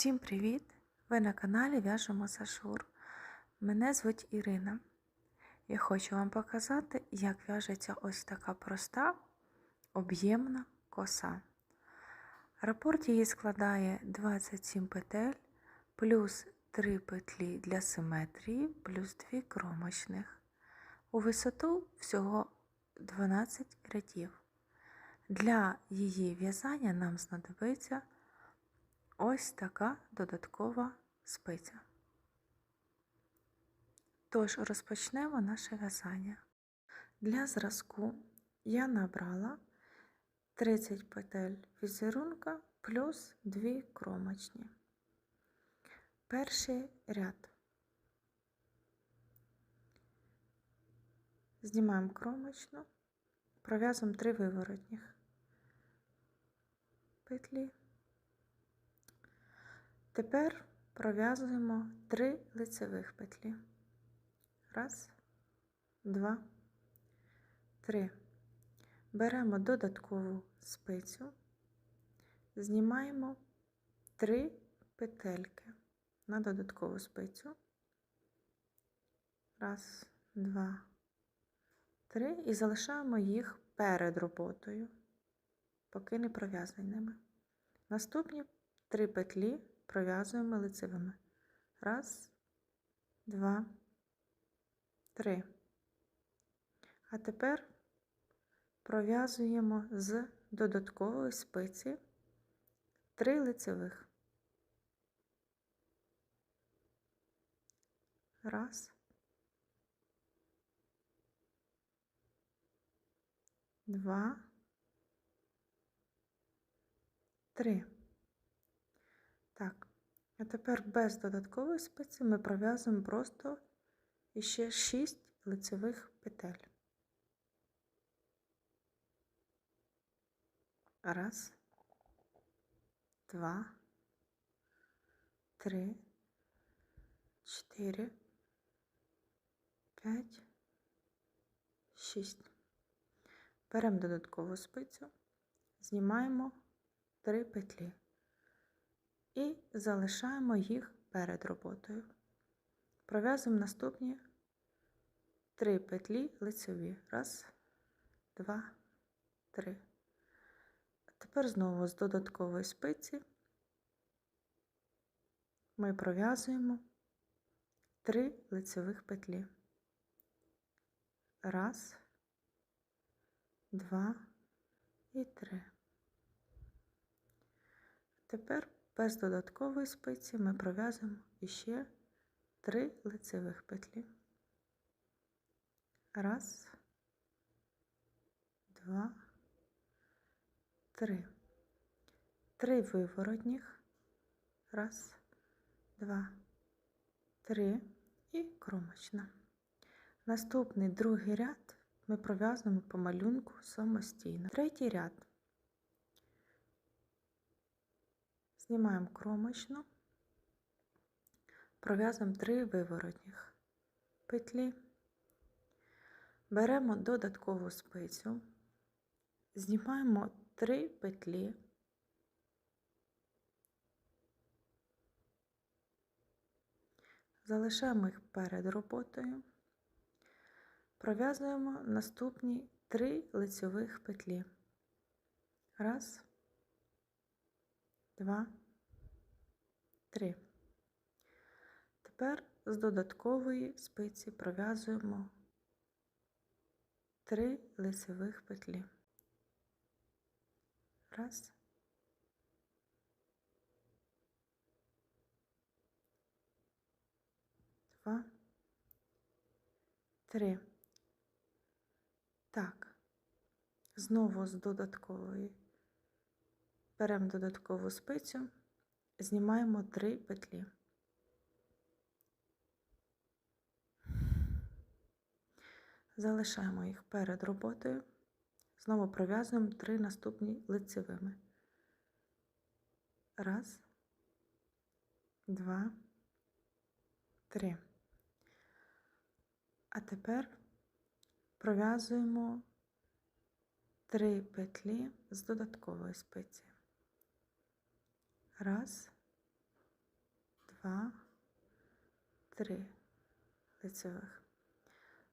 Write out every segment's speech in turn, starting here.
Всім привіт! Ви на каналі В'яжемо Сашур. Мене звуть Ірина. Я хочу вам показати, як в'яжеться ось така проста, об'ємна коса. Рапорт її складає 27 петель, плюс 3 петлі для симетрії, плюс 2 кромочних. У висоту всього 12 рядів. Для її в'язання нам знадобиться ось така додаткова спиця. Тож розпочнемо наше в'язання. Для зразку я набрала 30 петель візерунка плюс 2 кромочні. Перший ряд. Знімаємо кромочну, пров'язуємо 3 виворотніх петлі. Тепер пров'язуємо 3 лицевих петлі. Раз, два, три. Беремо додаткову спицю, знімаємо 3 петельки на додаткову спицю. Раз, два, три. І залишаємо їх перед роботою, поки не пров'язаними. Наступні 3 петлі пров'язуємо лицевими. Раз, два, три. А тепер пров'язуємо з додаткової спиці 3 лицевих. Раз. Два. Три. А тепер без додаткової спиці ми пров'язуємо просто ще 6 лицевих петель. Раз, два, три, чотири, п'ять, шість. Беремо додаткову спицю, знімаємо 3 петлі і залишаємо їх перед роботою. Пров'язуємо наступні 3 петлі лицеві. Раз, два, три. Тепер знову з додаткової спиці ми пров'язуємо 3 лицевих петлі. Раз, два і три. Тепер без додаткової спиці ми пров'язуємо іще 3 лицевих петлі. Раз, два, три. Три виворотніх. Раз, два, три і кромочна. Наступний другий ряд ми пров'язуємо по малюнку самостійно. Третій ряд. Знімаємо кромочну, пров'язуємо 3 виворотніх петлі, беремо додаткову спицю, знімаємо 3 петлі, залишаємо їх перед роботою, пров'язуємо наступні 3 лицьових петлі. Раз, два, три. Тепер з додаткової спиці пров'язуємо 3 лицевих петлі. Раз. Два. Три. Так. Знову з додаткової беремо додаткову спицю, знімаємо 3 петлі. Залишаємо їх перед роботою, знову пров'язуємо 3 наступні лицевими. Раз, два, три. А тепер пров'язуємо 3 петлі з додаткової спиці. Раз, два, три лицевих.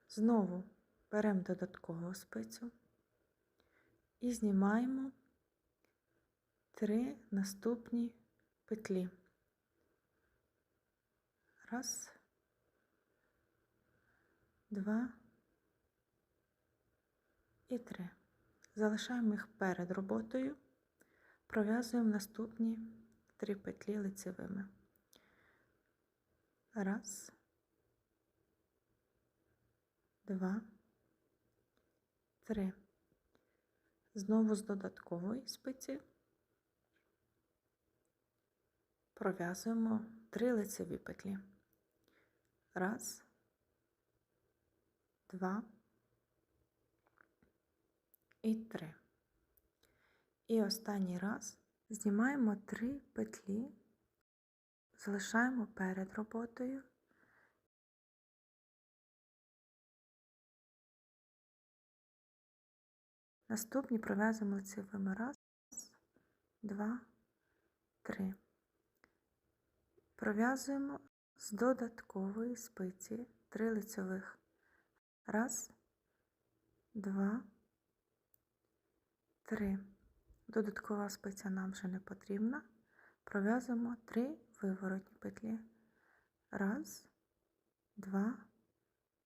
Знову беремо додаткову спицю і знімаємо три наступні петлі. Раз, два і три. Залишаємо їх перед роботою, пров'язуємо наступні три петлі лицевими. Раз, два, три. Знову з додаткової спиці пров'язуємо три лицеві петлі. Раз, два і три. І останній раз знімаємо три петлі, залишаємо перед роботою. Наступні пров'язуємо лицевими раз, два, три. Пров'язуємо з додаткової спиці три лицевих. Раз, два, три. Додаткова спиця нам вже не потрібна. Пров'язуємо три виворотні петлі. Раз, два,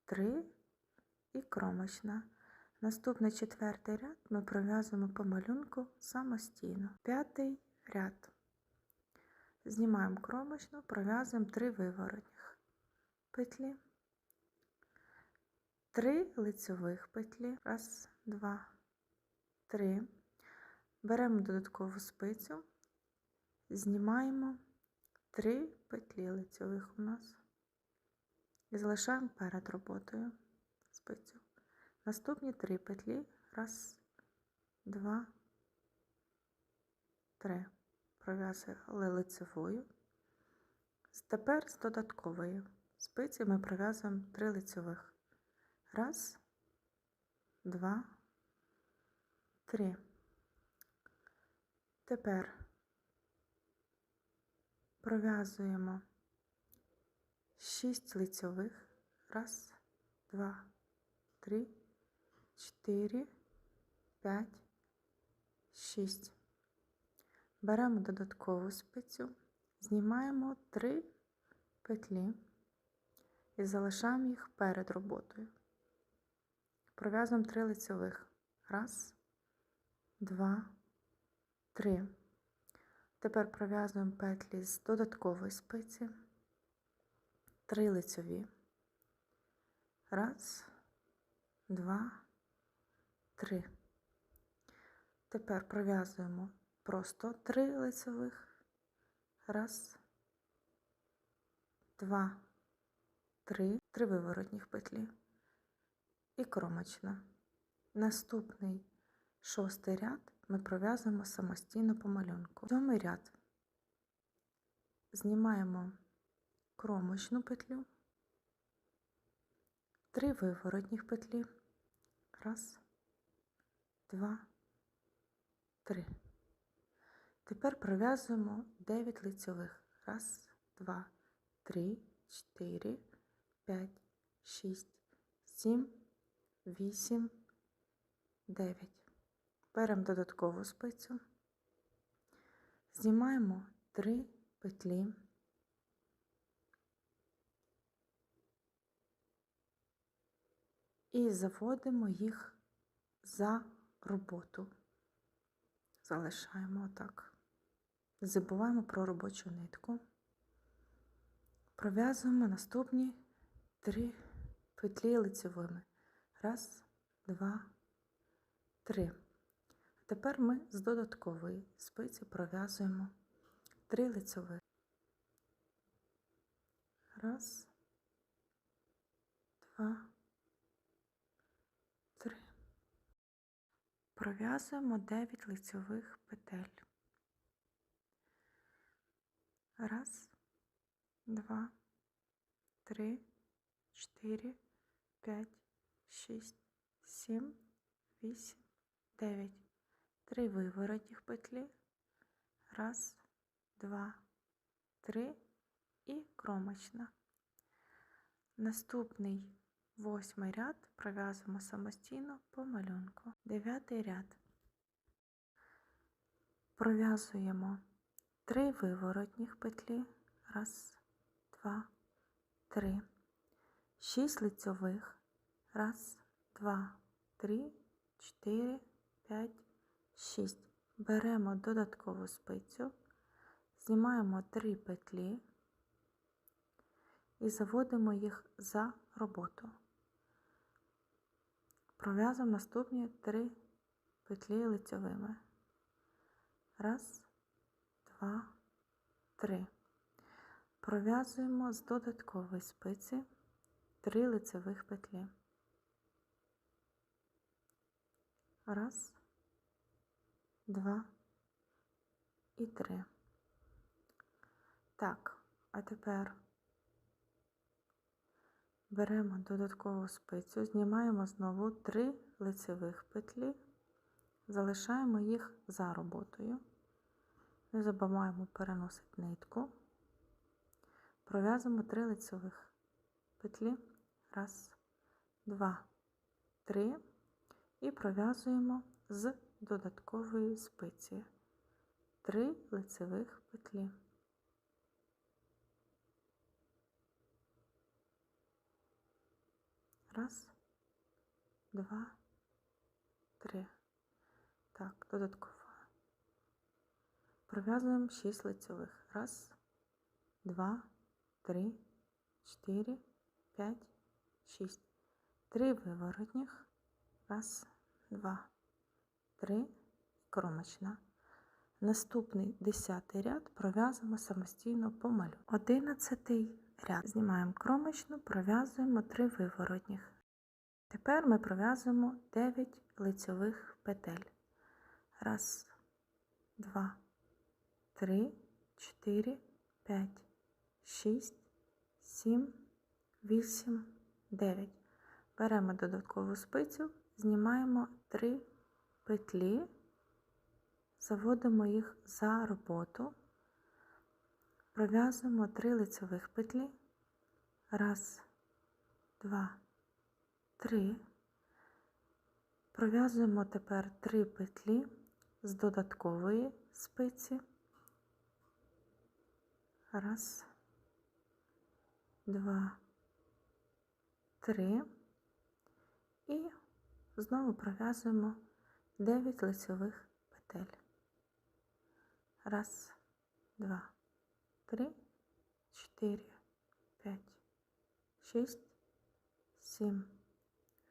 три і кромочна. Наступний четвертий ряд ми пров'язуємо по малюнку самостійно. П'ятий ряд. Знімаємо кромочну, пров'язуємо три виворотніх петлі, три лицевих петлі. Раз, два, три. Беремо додаткову спицю, знімаємо три петлі лицевих у нас і залишаємо перед роботою спицю. Наступні три петлі. Раз, два, три. Пров'язали лицевою. Тепер з додатковою спиці ми пров'язуємо три лицевих. Раз, два, три. Тепер пров'язуємо шість лицьових. Раз, два, три, чотири, п'ять, шість. Беремо додаткову спицю, знімаємо три петлі і залишаємо їх перед роботою. Пров'язуємо три лицьових. Раз, два, три. Тепер пров'язуємо петлі з додаткової спиці, три лицьові. Раз, два, три. Тепер пров'язуємо просто три лицевих. Раз, два, три, три виворотніх петлі і кромочна. Наступний шостий ряд ми пров'язуємо самостійно по малюнку. Сьомий ряд знімаємо кромочну петлю, три виворотніх петлі. Раз, два, три. Тепер пров'язуємо 9 лицьових. Раз, два, три, чотири, п'ять, шість, сім, вісім, дев'ять. Беремо додаткову спицю, знімаємо 3 петлі. І заводимо їх за роботу. Залишаємо отак. Забуваємо про робочу нитку. Пров'язуємо наступні три петлі лицевими. Раз, два, три. Тепер ми з додаткової спиці пров'язуємо три лицеві. Раз, два, три. Пров'язуємо 9 лицевих петель. Раз, два, три, чотири, п'ять, шість, сім, вісім, дев'ять. Три виворотних петлі. Раз, два, три і кромочна. Наступний восьмий ряд пров'язуємо самостійно по малюнку. Дев'ятий ряд. Пров'язуємо три виворотніх петлі. Раз, два, три. Шість лицьових. Раз, два, три, чотири, п'ять, шість. Беремо додаткову спицю, знімаємо три петлі і заводимо їх за роботу. Пров'язуємо наступні три петлі лицьовими. Раз, два, три. Пров'язуємо з додаткової спиці три лицевих петлі. Раз, два і три. Так, а тепер беремо додаткову спицю, знімаємо знову три лицевих петлі, залишаємо їх за роботою. Не забуваємо переносити нитку. Пров'язуємо три лицевих петлі. Раз, два, три. І пров'язуємо з додаткової спиці. Три лицевих петлі. Раз, два, три. Так, додатково. Пров'язуємо 6 лицевих. Раз, два, три, чотири, п'ять, шість. Три виворотніх. Раз, два, три. Кромочна. Наступний десятий ряд пров'язуємо самостійно по малю. Одинадцятий ряд. Знімаємо кромочну, пров'язуємо три виворотніх. Тепер ми пров'язуємо 9 лицьових петель. Раз, два, три, чотири, п'ять, шість, сім, вісім, дев'ять. Беремо додаткову спицю, знімаємо три петлі, заводимо їх за роботу, пров'язуємо три лицевих петлі. Раз, два, три. Пров'язуємо тепер три петлі з додаткової спиці. Раз, два, три. І знову пров'язуємо 9 лицевих петель. Раз, два, три, чотири, п'ять, шість, сім,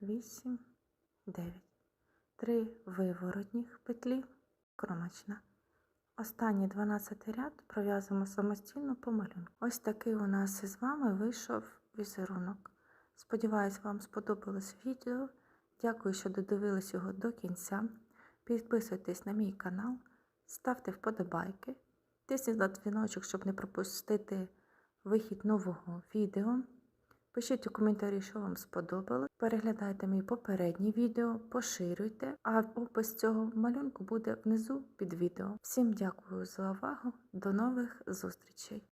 вісім, дев'ять. Три виворотніх петлі, кромочна. Останній 12 ряд пров'язуємо самостійно по малюнку. Ось такий у нас із вами вийшов візерунок. Сподіваюсь, вам сподобалось відео. Дякую, що додивились його до кінця. Підписуйтесь на мій канал, ставте вподобайки, тисніть на дзвіночок, щоб не пропустити вихід нового відео. Пишіть у коментарі, що вам сподобалось. Переглядайте мій попереднє відео, поширюйте, а опис цього малюнку буде внизу під відео. Всім дякую за увагу, до нових зустрічей!